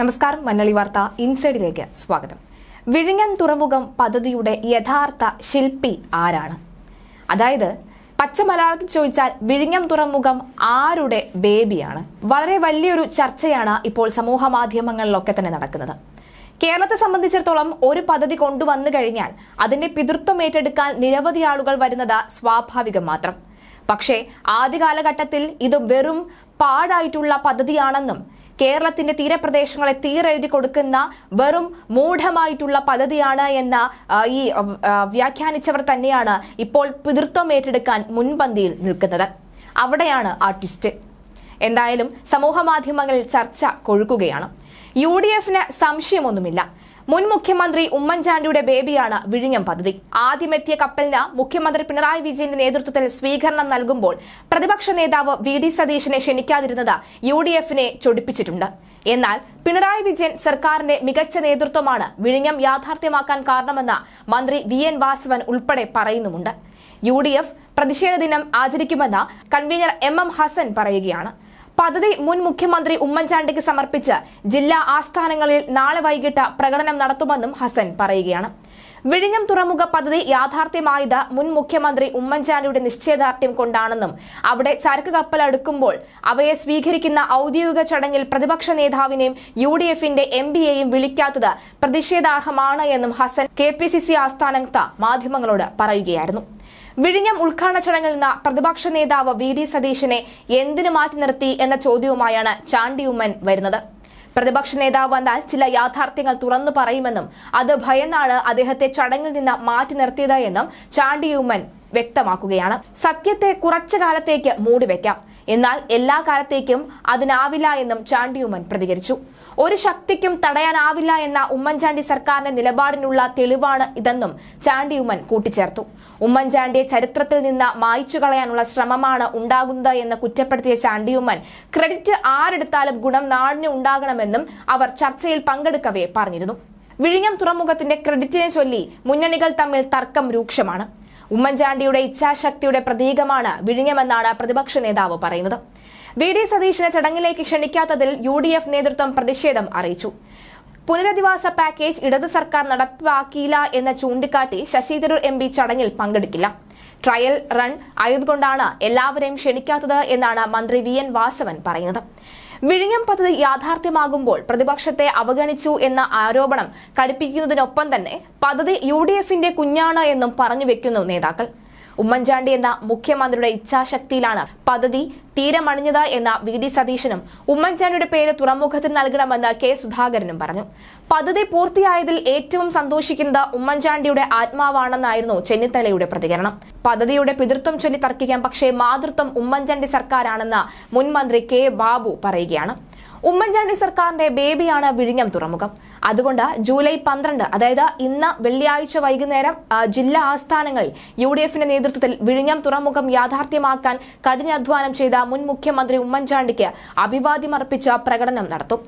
നമസ്കാരം മന്നളി വാർത്ത ഇൻസൈഡിലേക്ക് സ്വാഗതം. വിഴിഞ്ഞൻ തുറമുഖം പദ്ധതിയുടെ യഥാർത്ഥ ശില്പി ആരാണ്? അതായത് പച്ച മലയാളത്തിൽ ചോദിച്ചാൽ വിഴിഞ്ഞം തുറമുഖം ആരുടെ ബേബിയാണ്? വളരെ വലിയൊരു ചർച്ചയാണ് ഇപ്പോൾ സമൂഹ മാധ്യമങ്ങളിലൊക്കെ തന്നെ നടക്കുന്നത്. കേരളത്തെ സംബന്ധിച്ചിടത്തോളം ഒരു പദ്ധതി കൊണ്ടുവന്നു കഴിഞ്ഞാൽ അതിന്റെ പിതൃത്വം ഏറ്റെടുക്കാൻ നിരവധി ആളുകൾ വരുന്നത് സ്വാഭാവികം മാത്രം. പക്ഷേ ആദ്യ കാലഘട്ടത്തിൽ ഇത് വെറും പാടായിട്ടുള്ള പദ്ധതിയാണെന്നും കേരളത്തിന്റെ തീരപ്രദേശങ്ങളെ തീരെഴുതി കൊടുക്കുന്ന വെറും മൂഢമായിട്ടുള്ള പദ്ധതിയാണ് എന്ന ഈ വ്യാഖ്യാനിച്ചവർ തന്നെയാണ് ഇപ്പോൾ പിതൃത്വം ഏറ്റെടുക്കാൻ മുൻപന്തിയിൽ നിൽക്കുന്നത്. അവിടെയാണ് ആർട്ടിസ്റ്റ് എന്തായാലും സമൂഹ മാധ്യമങ്ങളിൽ ചർച്ച കൊഴുക്കുകയാണ്. യു ഡി എഫിന് സംശയമൊന്നുമില്ല. മുൻ മുഖ്യമന്ത്രി ഉമ്മൻചാണ്ടിയുടെ ബേബിയാണ് വിഴിഞ്ഞം പദ്ധതി. ആദ്യമെത്തിയ കപ്പലിന് മുഖ്യമന്ത്രി പിണറായി വിജയന്റെ നേതൃത്വത്തിൽ സ്വീകരണം നൽകുമ്പോൾ പ്രതിപക്ഷ നേതാവ് വി ഡി സതീശനെ ക്ഷണിക്കാതിരുന്നത് യു ഡി എഫിനെ ചൊടിപ്പിച്ചിട്ടുണ്ട്. എന്നാൽ പിണറായി വിജയൻ സർക്കാരിന്റെ മികച്ച നേതൃത്വമാണ് വിഴിഞ്ഞം യാഥാർത്ഥ്യമാക്കാൻ കാരണമെന്ന് മന്ത്രി വി എൻ വാസവൻ ഉൾപ്പെടെ പറയുന്നുമുണ്ട്. യു പ്രതിഷേധ ദിനം ആചരിക്കുമെന്ന് കൺവീനർ എം എം ഹസൻ പറയുകയാണ്. പദ്ധതി മുൻ മുഖ്യമന്ത്രി ഉമ്മൻചാണ്ടിക്ക് സമർപ്പിച്ച് ജില്ലാ ആസ്ഥാനങ്ങളിൽ നാളെ വൈകിട്ട് പ്രകടനം നടത്തുമെന്നും ഹസൻ പറയുകയാണ്. വിഴിഞ്ഞം തുറമുഖ പദ്ധതി യാഥാർത്ഥ്യമായത് മുൻ മുഖ്യമന്ത്രി ഉമ്മൻചാണ്ടിയുടെ നിശ്ചയദാർഢ്യം കൊണ്ടാണെന്നും അവിടെ ചരക്ക് കപ്പൽ അടുക്കുമ്പോൾ അവയെ സ്വീകരിക്കുന്ന ഔദ്യോഗിക ചടങ്ങിൽ പ്രതിപക്ഷ നേതാവിനെയും യു ഡി എഫിന്റെ എം പിയെയും വിളിക്കാത്തത് പ്രതിഷേധാർഹമാണ് എന്നും Hassan K P C C ആസ്ഥാനത്ത് മാധ്യമങ്ങളോട് പറയുകയായിരുന്നു. വിഴിഞ്ഞം ഉദ്ഘാടന ചടങ്ങിൽ നിന്ന് പ്രതിപക്ഷ നേതാവ് വി ഡി സതീശനെ എന്തിനു മാറ്റി നിർത്തി എന്ന ചോദ്യവുമായാണ് ചാണ്ടിയുമ്മൻ വരുന്നത്. പ്രതിപക്ഷ നേതാവ് വന്നാൽ ചില യാഥാർത്ഥ്യങ്ങൾ തുറന്നു പറയുമെന്നും അത് ഭയന്നാണ് അദ്ദേഹത്തെ ചടങ്ങിൽ നിന്ന് മാറ്റി നിർത്തിയത് എന്നും ചാണ്ടിയുമ്മൻ വ്യക്തമാക്കുകയാണ്. സത്യത്തെ കുറച്ചു കാലത്തേക്ക് മൂടിവെക്കാം. എന്നാൽ എല്ലാ കാലത്തേക്കും അതിനാവില്ല എന്നും ചാണ്ടിയുമ്മൻ പ്രതികരിച്ചു. ഒരു ശക്തിക്കും തടയാനാവില്ല എന്ന ഉമ്മൻചാണ്ടി സർക്കാരിന്റെ നിലപാടിനുള്ള തെളിവാണ് ഇതെന്നും ചാണ്ടിയുമ്മൻ കൂട്ടിച്ചേർത്തു. ഉമ്മൻചാണ്ടിയെ ചരിത്രത്തിൽ നിന്ന് മായ്ച്ചു കളയാനുള്ള ശ്രമമാണ് ഉണ്ടാകുന്നത് എന്ന് കുറ്റപ്പെടുത്തിയ ചാണ്ടിയുമ്മൻ ക്രെഡിറ്റ് ആരെടുത്താലും ഗുണം നാടിന് ഉണ്ടാകണമെന്നും അവർ ചർച്ചയിൽ പങ്കെടുക്കവേ പറഞ്ഞിരുന്നു. വിഴിഞ്ഞം തുറമുഖത്തിന്റെ ക്രെഡിറ്റിനെ ചൊല്ലി മുന്നണികൾ തമ്മിൽ തർക്കം രൂക്ഷമാണ്. ഉമ്മൻചാണ്ടിയുടെ ഇച്ഛാശക്തിയുടെ പ്രതീകമാണ് വിഴിഞ്ഞമെന്നാണ് പ്രതിപക്ഷ നേതാവ് പറയുന്നത്. വി ഡി സതീശിനെ ചടങ്ങിലേക്ക് ക്ഷണിക്കാത്തതിൽ യു ഡി എഫ് നേതൃത്വം പ്രതിഷേധം അറിയിച്ചു. പുനരധിവാസ പാക്കേജ് ഇടത് സർക്കാർ നടപ്പാക്കിയില്ല എന്ന് ചൂണ്ടിക്കാട്ടി ശശി തരൂർ എം പി ചടങ്ങിൽ പങ്കെടുക്കില്ല. ട്രയൽ റൺ ആയതുകൊണ്ടാണ് എല്ലാവരെയും ക്ഷണിക്കാത്തത് എന്നാണ് മന്ത്രി വി എൻ വാസവൻ പറയുന്നത്. വിഴിഞ്ഞം പദ്ധതി യാഥാർത്ഥ്യമാകുമ്പോൾ പ്രതിപക്ഷത്തെ അവഗണിച്ചു എന്ന ആരോപണം കടുപ്പിക്കുന്നതിനൊപ്പം തന്നെ പദ്ധതി യു ഡി എഫിന്റെ കുഞ്ഞാണ് എന്നും പറഞ്ഞു വെക്കുന്നു നേതാക്കൾ. ഉമ്മൻചാണ്ടി എന്ന മുഖ്യമന്ത്രിയുടെ ഇച്ഛാശക്തിയിലാണ് പദ്ധതി തീരമണിഞ്ഞത് എന്ന വി ഡി സതീശനും ഉമ്മൻചാണ്ടിയുടെ പേര് തുറമുഖത്തിൽ നൽകണമെന്ന് കെ സുധാകരനും പറഞ്ഞു. പദ്ധതി പൂർത്തിയായതിൽ ഏറ്റവും സന്തോഷിക്കുന്നത് ഉമ്മൻചാണ്ടിയുടെ ആത്മാവാണെന്നായിരുന്നു ചെന്നിത്തലയുടെ പ്രതികരണം. പദ്ധതിയുടെ പിതൃത്വം ചൊല്ലി തർക്കിക്കാം പക്ഷേ മാതൃത്വം ഉമ്മൻചാണ്ടി സർക്കാരാണെന്ന് മുൻമന്ത്രി കെ ബാബു പറയുകയാണ്. ഉമ്മൻചാണ്ടി സർക്കാരിന്റെ ബേബിയാണ് വിഴിഞ്ഞം തുറമുഖം. അതുകൊണ്ട് ജൂലൈ പന്ത്രണ്ട് അതായത് ഇന്ന് വെള്ളിയാഴ്ച വൈകുന്നേരം ജില്ലാ ആസ്ഥാനങ്ങളിൽ യു ഡി എഫിന്റെ നേതൃത്വത്തിൽ വിഴിഞ്ഞം തുറമുഖം യാഥാർത്ഥ്യമാക്കാൻ കഠിനാധ്വാനം ചെയ്ത മുൻ മുഖ്യമന്ത്രി ഉമ്മൻചാണ്ടിക്ക് അഭിവാദ്യം അർപ്പിച്ച പ്രകടനം നടത്തും.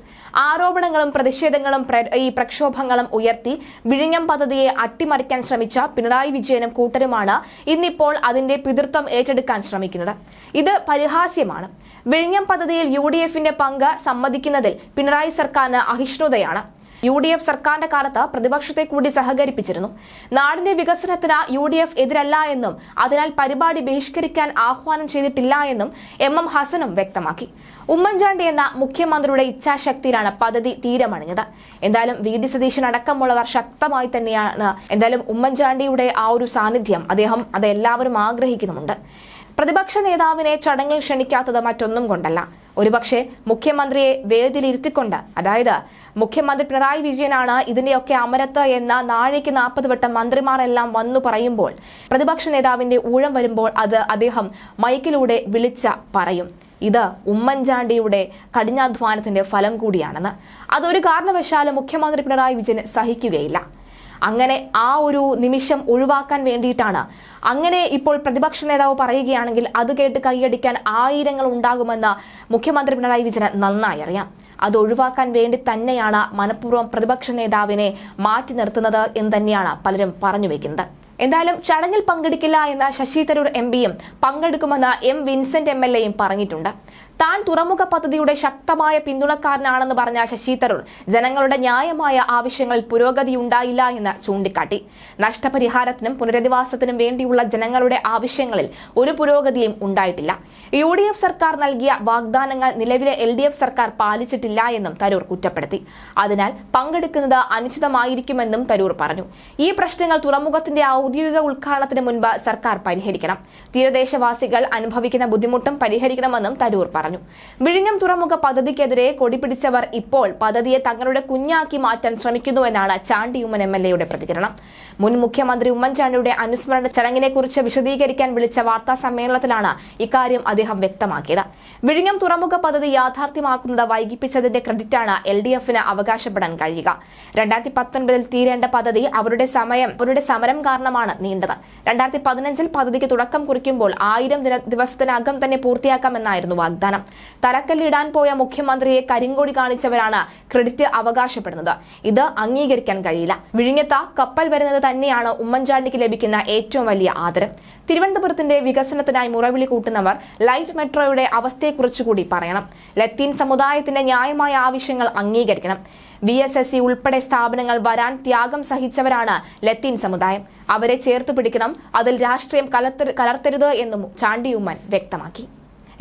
ആരോപണങ്ങളും പ്രതിഷേധങ്ങളും ഈ പ്രക്ഷോഭങ്ങളും ഉയർത്തി വിഴിഞ്ഞം പദ്ധതിയെ അട്ടിമറിക്കാൻ ശ്രമിച്ച പിണറായി വിജയനും കൂട്ടരുമാണ് ഇന്നിപ്പോൾ അതിന്റെ പിതൃത്വം ഏറ്റെടുക്കാൻ ശ്രമിക്കുന്നത്. ഇത് പരിഹാസ്യമാണ്. വിഴിഞ്ഞം പദ്ധതിയിൽ യു ഡി എഫിന്റെ പങ്ക് സമ്മതിക്കുന്നതിൽ പിണറായി സർക്കാരിന് അഹിഷ്ണുതയാണ്. യു ഡി എഫ് സർക്കാരിന്റെ കാലത്ത് പ്രതിപക്ഷത്തെ കൂടി സഹകരിപ്പിച്ചിരുന്നു. നാടിന്റെ വികസനത്തിന് യു ഡി എഫ് എതിരല്ല എന്നും അതിനാൽ പരിപാടി ബഹിഷ്കരിക്കാൻ ആഹ്വാനം ചെയ്തിട്ടില്ല എന്നും എം എം ഹസനും വ്യക്തമാക്കി. ഉമ്മൻചാണ്ടി എന്ന മുഖ്യമന്ത്രിയുടെ ഇച്ഛാശക്തിയിലാണ് പദ്ധതി തീരമണിഞ്ഞത്. എന്തായാലും വി. ഡി. സതീശൻ അടക്കമുള്ളവർ ശക്തമായി തന്നെയാണ്. എന്തായാലും ഉമ്മൻചാണ്ടിയുടെ ആ ഒരു സാന്നിധ്യം അദ്ദേഹം അത് എല്ലാവരും ആഗ്രഹിക്കുന്നുമുണ്ട്. പ്രതിപക്ഷ നേതാവിനെ ചടങ്ങിൽ ക്ഷണിക്കാത്തത് മറ്റൊന്നും കൊണ്ടല്ല. ഒരുപക്ഷെ മുഖ്യമന്ത്രിയെ വേദിയിലിരുത്തിക്കൊണ്ട്. അതായത് മുഖ്യമന്ത്രി പിണറായി വിജയനാണ് ഇതിന്റെയൊക്കെ അമരത്ത് എന്ന നാഴേക്ക് നാൽപ്പത് വട്ടം മന്ത്രിമാരെല്ലാം വന്നു പറയുമ്പോൾ പ്രതിപക്ഷ നേതാവിന്റെ ഊഴം വരുമ്പോൾ അത് അദ്ദേഹം മൈക്കിലൂടെ വിളിച്ച പറയും. ഇത് ഉമ്മൻചാണ്ടിയുടെ കഠിനാധ്വാനത്തിന്റെ ഫലം കൂടിയാണെന്ന്. അതൊരു കാരണവശാലും മുഖ്യമന്ത്രി പിണറായി വിജയൻ സഹിക്കുകയില്ല. അങ്ങനെ ആ ഒരു നിമിഷം ഒഴിവാക്കാൻ വേണ്ടിയിട്ടാണ്. അങ്ങനെ ഇപ്പോൾ പ്രതിപക്ഷ നേതാവ് പറയുകയാണെങ്കിൽ അത് കേട്ട് കൈയടിക്കാൻ ആയിരങ്ങൾ ഉണ്ടാകുമെന്ന് മുഖ്യമന്ത്രി പിണറായി വിജയൻ നന്നായി അറിയാം. അത് ഒഴിവാക്കാൻ വേണ്ടി തന്നെയാണ് മനഃപൂർവം പ്രതിപക്ഷ നേതാവിനെ മാറ്റി നിർത്തുന്നത് എന്ന് തന്നെയാണ് പലരും പറഞ്ഞു വെക്കുന്നത്. എന്തായാലും ചടങ്ങിൽ പങ്കെടുക്കില്ല എന്ന ശശി തരൂർ എം പിയും പങ്കെടുക്കുമെന്ന് എം വിൻസെന്റ് എം എൽ എയും പറഞ്ഞിട്ടുണ്ട്. താൻ തുറമുഖ പദ്ധതിയുടെ ശക്തമായ പിന്തുണക്കാരനാണെന്ന് പറഞ്ഞ ശശി തരൂർ ജനങ്ങളുടെ ന്യായമായ ആവശ്യങ്ങളിൽ പുരോഗതി ഉണ്ടായില്ല എന്ന് ചൂണ്ടിക്കാട്ടി. നഷ്ടപരിഹാരത്തിനും പുനരധിവാസത്തിനും വേണ്ടിയുള്ള ജനങ്ങളുടെ ആവശ്യങ്ങളിൽ ഒരു പുരോഗതിയും ഉണ്ടായിട്ടില്ല. യു ഡി എഫ് സർക്കാർ നൽകിയ വാഗ്ദാനങ്ങൾ നിലവിലെ എൽ ഡി എഫ് സർക്കാർ പാലിച്ചിട്ടില്ല എന്നും തരൂർ കുറ്റപ്പെടുത്തി. അതിനാൽ പങ്കെടുക്കുന്നത് അനുചിതമായിരിക്കുമെന്നും തരൂർ പറഞ്ഞു. ഈ പ്രശ്നങ്ങൾ തുറമുഖത്തിന്റെ ഔദ്യോഗിക ഉദ്ഘാടനത്തിന് മുൻപ് സർക്കാർ പരിഹരിക്കണം. തീരദേശവാസികൾ അനുഭവിക്കുന്ന ബുദ്ധിമുട്ടും പരിഹരിക്കണമെന്നും തരൂർ പറഞ്ഞു. വിഴിഞ്ഞം തുറമുഖ പദ്ധതിക്കെതിരെ കൊടിപിടിച്ചവർ ഇപ്പോൾ പദ്ധതിയെ തങ്ങളുടെ കുഞ്ഞാക്കി മാറ്റാൻ ശ്രമിക്കുന്നുവെന്നാണ് ചാണ്ടിയുമ്മൻ എം എൽ എയുടെ പ്രതികരണം. മുൻ മുഖ്യമന്ത്രി ഉമ്മൻചാണ്ടിയുടെ അനുസ്മരണ ചടങ്ങിനെ കുറിച്ച് വിശദീകരിക്കാൻ വിളിച്ച വാർത്താ സമ്മേളനത്തിലാണ് ഇക്കാര്യം അദ്ദേഹം വ്യക്തമാക്കിയത്. വിഴിഞ്ഞം തുറമുഖ പദ്ധതി യാഥാർത്ഥ്യമാക്കുന്നത് വൈകിപ്പിച്ചതിന്റെ ക്രെഡിറ്റാണ് എൽ ഡി എഫിന് അവകാശപ്പെടാൻ കഴിയുക. രണ്ടായിരത്തി പത്തൊൻപതിൽ തീരേണ്ട പദ്ധതി അവരുടെ സമയം അവരുടെ സമരം കാരണമാണ് നീണ്ടത്. രണ്ടായിരത്തി പതിനഞ്ചിൽ പദ്ധതിക്ക് തുടക്കം കുറിക്കുമ്പോൾ ആയിരം ദിവസത്തിനകം തന്നെ പൂർത്തിയാക്കാമെന്നായിരുന്നു വാഗ്ദാനം. തലക്കല്ലിടാൻ പോയ മുഖ്യമന്ത്രിയെ കരിങ്കൊടി കാണിച്ചവരാണ് ക്രെഡിറ്റ് അവകാശപ്പെടുന്നത്. ഇത് അംഗീകരിക്കാൻ കഴിയില്ല. വിഴിഞ്ഞത്ത കപ്പൽ വരുന്നത് തന്നെയാണ് ഉമ്മൻചാണ്ടിക്ക് ലഭിക്കുന്ന ഏറ്റവും വലിയ ആദരം. തിരുവനന്തപുരത്തിന്റെ വികസനത്തിനായി മുറവിളി കൂട്ടുന്നവർ ലൈറ്റ് മെട്രോയുടെ അവസ്ഥയെക്കുറിച്ച് കൂടി പറയണം. ലത്തീൻ സമുദായത്തിന്റെ ന്യായമായ ആവശ്യങ്ങൾ അംഗീകരിക്കണം. വി എസ് എസ് സി ഉൾപ്പെടെ സ്ഥാപനങ്ങൾ വരാൻ ത്യാഗം സഹിച്ചവരാണ് ലത്തീൻ സമുദായം. അവരെ ചേർത്ത് പിടിക്കണം. അതിൽ രാഷ്ട്രീയം കലർത്ത കലർത്തരുത് എന്നും ചാണ്ടിയുമ്മൻ വ്യക്തമാക്കി.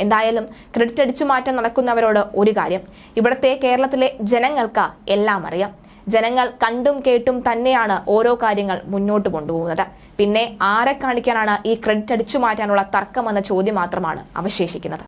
എന്തായാലും ക്രെഡിറ്റ് അടിച്ചു മാറ്റം നടക്കുന്നവരോട് ഒരു കാര്യം. ഇവിടുത്തെ കേരളത്തിലെ ജനങ്ങൾക്ക് എല്ലാം അറിയാം. ജനങ്ങൾ കണ്ടും കേട്ടും തന്നെയാണ് ഓരോ കാര്യങ്ങൾ മുന്നോട്ട് കൊണ്ടുപോകുന്നത്. പിന്നെ ആരെ കാണിക്കാനാണ് ഈ ക്രെഡിറ്റ് അടിച്ചു മാറ്റാനുള്ള തർക്കമെന്ന ചോദ്യം മാത്രമാണ് അവശേഷിക്കുന്നത്.